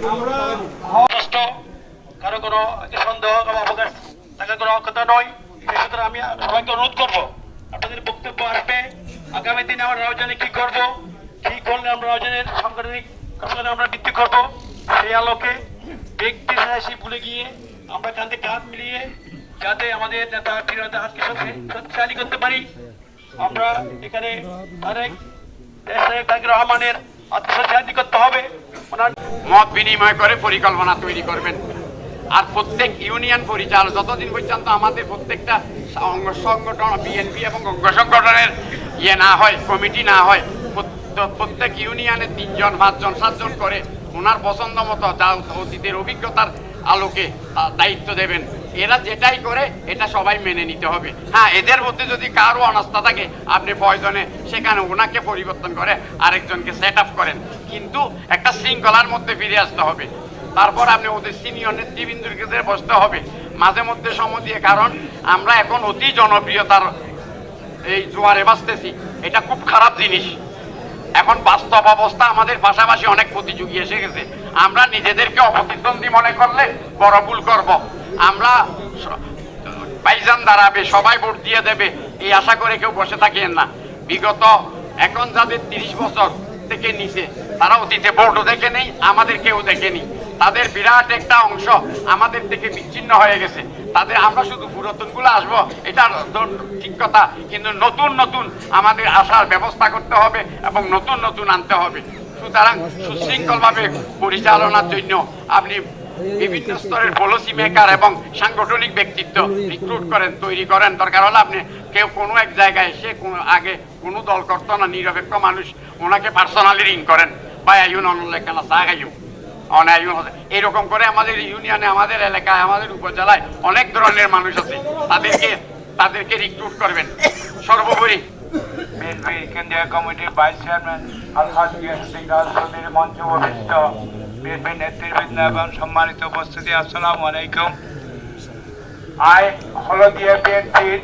কষ্ট, কারও কোনো সন্দেহ বা অবকাশ থাকার কোনো কথা নয়। সেই সুতরাং আমি সবাইকে অনুরোধ করব, আপনাদের বক্তব্য আসবে। আগামী দিনে আমরা রাজধানী কি করব, কি করলে আমরা রাজধানীর সাংগঠনিক কর্মকাণ্ডে আমরা বৃদ্ধি করব, সেই আলোকে ব্যক্তি সাহসী ভুলে গিয়ে আমরা কাঁধে কাঁধ মিলিয়ে যাতে আমাদের নেতা প্রিয়তা হাতকে শক্তিশালী করতে পারি। আমরা এখানে আরেক দেশের তারেক রহমানের আত্মশক্তি করতে হবে। মত বিনিময় করে পরিকল্পনা তৈরি করবেন। আর প্রত্যেক ইউনিয়ন পরিচালক, যতদিন পর্যন্ত আমাদের প্রত্যেকটা অঙ্গ সংগঠন বিএনপি এবং অঙ্গ সংগঠনের ইয়ে না হয়, কমিটি না হয়, প্রত্য- প্রত্যেক ইউনিয়নে তিনজন, পাঁচজন, সাতজন করে ওনার পছন্দ মতো যা অতীতের অভিজ্ঞতার আলোকে দায়িত্ব দেবেন। এরা যেটাই করে, এটা সবাই মেনে নিতে হবে। হ্যাঁ এদের মধ্যে যদি কারও অনাস্থা থাকে, আপনি প্রয়োজনে সেখানে ওনাকে পরিবর্তন করে আরেকজনকে সেট আপ করেন। কিন্তু একটা শৃঙ্খলার মধ্যে ফিরে আসতে হবে। তারপর আপনি ওদের সিনিয়র নেতৃবৃন্দকে বসতে হবে। মাঝে মধ্যে সময় দিয়ে, কারণ আমরা এখন অতি জনপ্রিয়তার এই জোয়ারে বাঁচতেছি। এটা খুব খারাপ জিনিস। এখন বাস্তব অবস্থা আমাদের পাশাপাশি অনেক প্রতিযোগী এসে গেছে। আমরা নিজেদেরকে অপ্রতিদ্বন্দ্বী মনে করলে বড় ভুল করব। আমরা পাইজান দাঁড়াবে, সবাই ভোট দিয়ে দেবে, এই আশা করে কেউ বসে থাকেন না। বিগত এখন যাদের তিরিশ বছর থেকে নিচে, তারা অতীতে ভোটও দেখে নেই, আমাদের কেউ দেখেনি তাদের বিরাট একটা অংশ আমাদের থেকে বিচ্ছিন্ন হয়ে গেছে। তাদের আমরা শুধু পুরাতনগুলো আসব, এটা ঠিক কথা, কিন্তু নতুন নতুন আমাদের আসার ব্যবস্থা করতে হবে এবং নতুন নতুন আনতে হবে। সুতরাং সুশৃঙ্খলভাবে পরিচালনার জন্য আপনি বিভিন্ন স্তরের পলিসি মেকার এবং সাংগঠনিক ব্যক্তিত্ব রিক্রুট করেন, তৈরি করেন। দরকার হলে আপনি কেউ কোনো এক জায়গায় সে কোনো আগে কোনো দল করতো না, নিরপেক্ষ মানুষ, ওনাকে পার্সোনালি রিং করেন। বা আইন অনলেখানা সাহায্য অনায়ন হচ্ছে এরকম করে আমাদের ইউনিয়নে, আমাদের এলাকায়, আমাদের উপজেলায় অনেক ধরনের মানুষ আছে। তাদেরকে তাদেরকে রিক্রুট করবেন। সর্বোপরি। কেন্দ্রীয় কমিটির ভাইস চেয়ারম্যান আলহাজ মঞ্চ উপবিষ্ট বিএনপি নেতৃবৃন্দ এবং সম্মানিত উপস্থিতি, আসসালামু আলাইকুম। আই হলদিয়া বিএনপির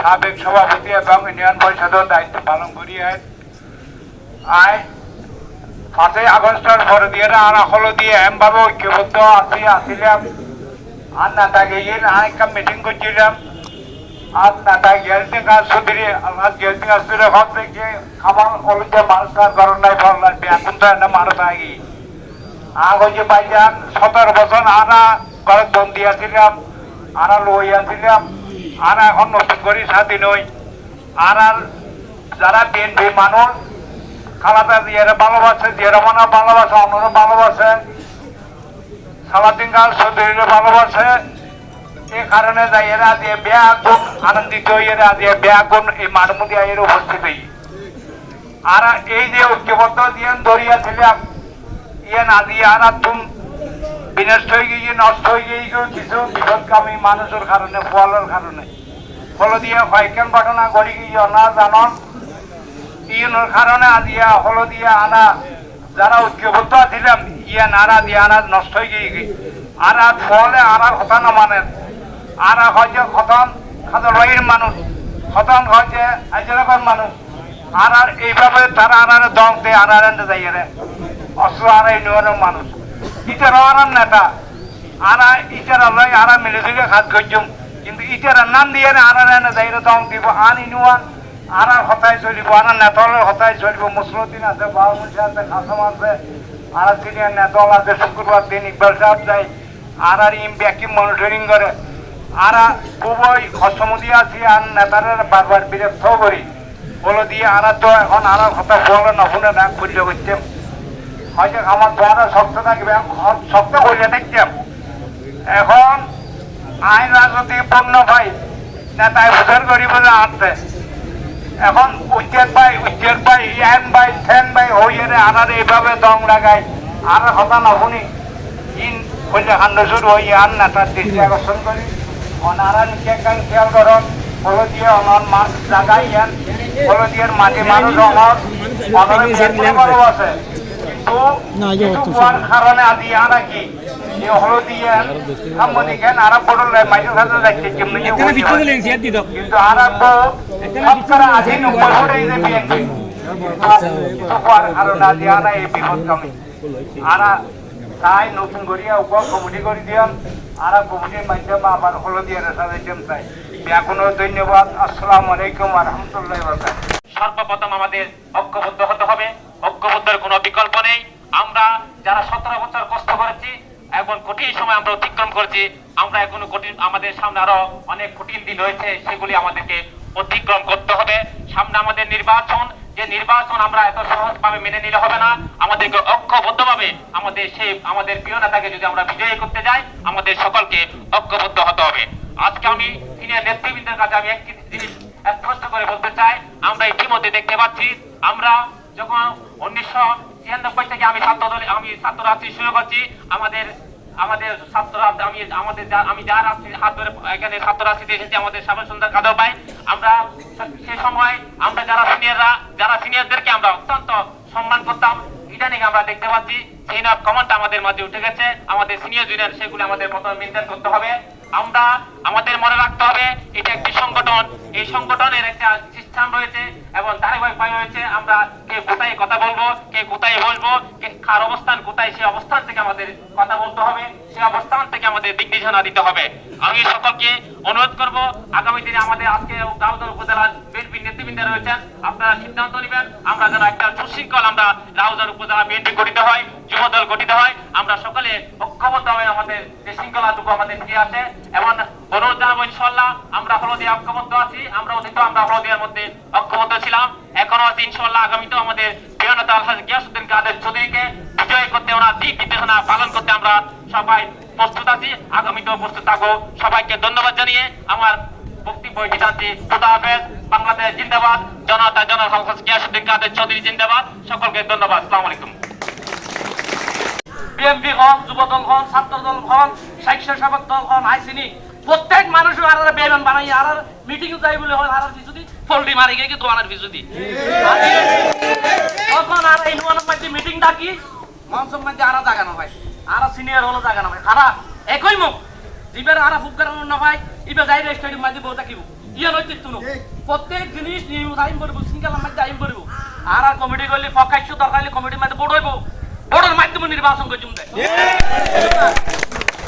সাবেক সভাপতি এবং ইউনিয়ন পরিষদের দায়িত্ব পালন করি আই, পাঁচই আগস্টের পরে দিয়ে আর হলদিয়া এমভাবে ঐক্যবদ্ধ আছি, আসিলাম। আর না তাকে আরেকটা মিটিং করছিলাম। আর নাটা গেলতে কাজ সুদিরে আল্লাহ গেলতে কাজ সুদিরে হত থেকে খাবার অলুজে মাছ কাজ করার নাই ফললাই এখন তো না মারত আগে আগ পাইজান সতেরো বছর আনা ঘরে বন্দি আছিলাম, আনা লই আছিলাম আর এখন নতুন করে নই আর আর যারা বিএনপি মানুষ খালাদা দিয়ে ভালোবাসে দিয়ে রমনা ভালোবাসে অন্যরা ভালোবাসে সালাদিন কাল চৌধুরীরা ভালোবাসে এই কারণে যাই এরা দিয়ে বেয়া গুণ আনন্দিত হই এরা দিয়ে বেয়া গুণ এই মানমুদি এর উপস্থিত। হই আর এই যে ঐক্যবদ্ধ দিয়ে দরিয়া ছিলাম ইয়ে না দিয়ে আর তুম বিনষ্ট হয়ে গিয়ে নষ্ট হয়ে গিয়ে কিছু বিপদকামী মানুষের কারণে ফলের কারণে। ফল দিয়ে কয়েকজন ঘটনা ঘটি গিয়ে না জানন। ইয়নের কারণে আজিয়া হল দিয়ে আনা, যারা ঐক্যবদ্ধ ছিলাম ইয়া নারা দিয়ে আনা নষ্ট হয়ে গিয়ে আর আর ফলে আর আর কথা না মানেন আর হচ্ছে খতন খাদর মানুষ। খতন হচ্ছে আইজনগর মানুষ। আর আর এইভাবে তারা আর আর দম দেয় আর আর যাই রে। অস্ত্র আর ইউনিয়নের মানুষ। ইটার আর আর নেতা আর ইটার লয় আর মিলে জুলে খাত গজ্জুম। কিন্তু ইটার নাম দিয়ে আর এনে যাই রে দম দিব, আন ইনুয়ান আর হতাই চলিব আর নেতলের হতাই চলিব মুসলুদ্দিন আছে বাবুমুন্সি আছে, খাসম আছে। আর সিনিয়র নেতল আছে, শুক্রবার দিন ইকবাল সাহেব যায়। আর ইম ব্যাকি মনিটরিং করে। আর খুবই হসমুদি আছি, আর নেতারের বারবার বিরক্ত করি। বলে দিয়ে আর তো এখন আর কথা বলে না, শুনে না খুঁজে করতাম হয়তো আমার দোয়ারা শক্ত থাকবে শক্ত করিয়া থাকতাম এখন আইন রাজনীতি পূর্ণ ভাই নেতায় বুঝার করি বলে আনতে এখন উচ্চের ভাই উচ্চের ভাই ইয়ান ভাই ঠেন ভাই, হইয়ে রে, আনার এইভাবে দম লাগাই আর হতা না শুনি। ইন কইলে কাণ্ড শুরু হই আন নেতার দৃষ্টি আকর্ষণ করি। অনারা নিচে কান খেয়াল করন হলো দিয়ে মাছ লাগাই ইয়ান হলো দিয়ে মাঝে মানুষ অনর অনরে বিয়ে আজি কিন্তু যে বিএনপি আজি আনা এই বিপদ কমে আরা তাই নতুন করিয়া উপ কমিটি করে দিয়াম আর কমিটির মাধ্যমে আবার হলদিয়ার সাজাইতাম তাই। এখনও ধন্যবাদ। আসসালামু আলাইকুম রহমতুল্লাহ বরকাত সর্বপ্রথম আমাদের ঐক্যবদ্ধ হতে হবে ঐক্যবদ্ধের কোনো বিকল্প নেই আমরা যারা সতেরো বছর কষ্ট করেছি এখন কঠিন সময় আমরা অতিক্রম করেছি। আমরা এখনও কঠিন আমাদের সামনে আরও অনেক কঠিন দিন রয়েছে, সেগুলি আমাদেরকে অতিক্রম করতে হবে। সামনে আমাদের নির্বাচন, যে নির্বাচন আমরা এত সহজভাবে মেনে নিলে হবে না। আমাদেরকে ঐক্যবদ্ধভাবে আমাদের সেই আমাদের প্রিয় নেতাকে যদি আমরা বিজয়ী করতে যাই, আমাদের সকলকে ঐক্যবদ্ধ হতে হবে। আজকে আমি সিনিয়র নেতৃবৃন্দের কাছে আমি একটি জিনিস স্পষ্ট করে বলতে চাই। আমরা ইতিমধ্যে দেখতে পাচ্ছি, আমরা যখন উনিশশো ছিয়ানব্বই থেকে আমি ছাত্র দলে আমি ছাত্র রাজনীতি শুরু করছি, আমাদের আমাদের ছাত্ররা আমি আমাদের যা- আমি যার রাজনীতি হাত ধরে এখানে ছাত্র রাজনীতি এসেছি, আমাদের সাবেক সুন্দর কাদর ভাই আমরা সে সময় আমরা যারা সিনিয়ররা যারা সিনিয়রদেরকে আমরা অত্যন্ত সম্মান করতাম। ইদানিং আমরা দেখতে পাচ্ছি চেইন অফ কমান্ড আমাদের মাঝে উঠে গেছে। আমাদের সিনিয়র জুনিয়র সেগুলো আমাদের প্রথমে মেনটেন করতে হবে। আমরা, আমাদের মনে রাখতে হবে, এটা একটি সংগঠন। এই সংগঠনের একটা সিস্টেম রয়েছে এবং ধারাবাহিক রয়েছে। আমরা কে কোথায় কথা বলব, কে কোথায় বলব, কে কার অবস্থান, কোথায় সেই অবস্থান থেকে আমাদের কথা বলতে হবে সেই অবস্থান থেকে আমাদের দিক নির্দেশনা দিতে হবে। আমি সকলকে অনুরোধ করব, আগামী দিনে আমাদের আজকে দাউদর উপজেলার বিএনপি রয়েছেন, আপনারা সিদ্ধান্ত নেবেন। আমরা যেন একটা সুশৃঙ্খল আমরা রাউজার উপজেলা বিএনপি গঠিত হয়, যুবদল গঠিত হয়। আমরা সকলে ঐক্যবদ্ধ হয়ে আমাদের যে শৃঙ্খলাটুকু আমাদের ফিরে আসে। এবং অনুরোধ জানাব ইনশাল্লাহ আমরা হলদিয়া ঐক্যবদ্ধ আছি, আমরা অতীত, আমরা হলদিয়ার মধ্যে ঐক্যবদ্ধ ছিলাম। এখনও আছি ইনশাল্লাহ আগামীতেও আমাদের প্রিয় নেতা আলহাজ গিয়াসুদ্দিন কাদের চৌধুরীকে বিজয় করতে ওনার দিক নির্দেশনা পালন করতে আমরা সবাই প্রস্তুত আছি। আগামীতেও প্রস্তুত থাকব। সবাইকে ধন্যবাদ জানিয়ে আমার বক্তব্য এটি জানছি খুদা বাংলাদেশ জিন্দাবাদ, জনতা আলহাজ গিয়াসুদ্দিন কাদের চৌধুরী জিন্দাবাদ। সকলকে ধন্যবাদ। আসসালামু আলাইকুম। বিএমপি হন যুবদল হন, ছাত্র দল হন স্বেচ্ছাসেবক দল হন আইসিনি প্রত্যেক মানুষ আর বেমান বানাই, আর মিটিং যাই বলে হয়, আর পিছুদি ফল্টি মারি গিয়ে কিন্তু আনার পিছুদি তখন আর এই নুয়ানোর মধ্যে মিটিং ডাকি মঞ্চের মধ্যে আর জায়গা না ভাই আর সিনিয়র হলো জায়গা না ভাই খারা একই মুখ। ইবার আর ফুক করানো না ভাই ইবার যাই স্টেডিয়াম মধ্যে বউ থাকিব। ইয়া নৈতিক তুনো প্রত্যেক জিনিস নিয়ম আইন করব সিঙ্গেল মধ্যে আইন করব আর আর কমিটি করলে ফকাইছো দরকার হলে কমিটির মধ্যে বড় হইব। বড়োর মাধ্যমে নির্বাচন করছুম দেয়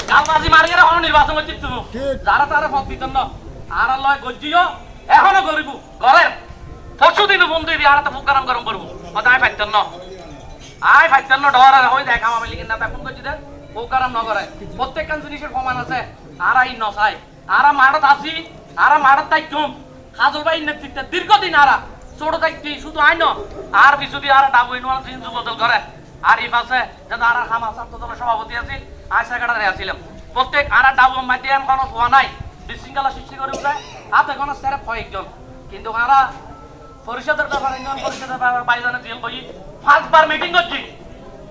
কালবাজি মারি এরা হলো নির্বাচন করছি তুমি যারা তারা পথ দিতেন না আর লয় গজ্জিও এখনও করিব গলের পরশু দিন বন্ধু দিবি আর তো ফুকারাম গরম করব। কথা আয় ফাইতেন না? আয় ফাইতেন না ডর আর হই দেখ আমার লিখে না ফোন করছি দে ফুকারাম ন করে প্রত্যেকখান জিনিসের প্রমাণ আছে। আর আই নসাই। আর মাঠত আসি, আর মাঠত তাই চুম হাজর ভাই নেতৃত্বে দীর্ঘদিন আরা, ছোট থাকতি, শুধু আইন। আর কিছু দিয়ে আর ডাবু ইনওয়াল দিন যুবদল করে। আর এই পাশে যাতে আর হামা ছাত্র দলের সভাপতি আছি আই সেক্রেটারি আছিলাম। প্রত্যেক আর ডাবু মাধ্যম কোনো হওয়া নাই। বিশৃঙ্খলা সৃষ্টি করে উঠে হাতে কোনো স্যারে কয়েকজন কিন্তু আরা, পরিষদের ব্যাপার পরিষদের ব্যাপার বাইজানে জেল বই পাঁচবার মিটিং করছি।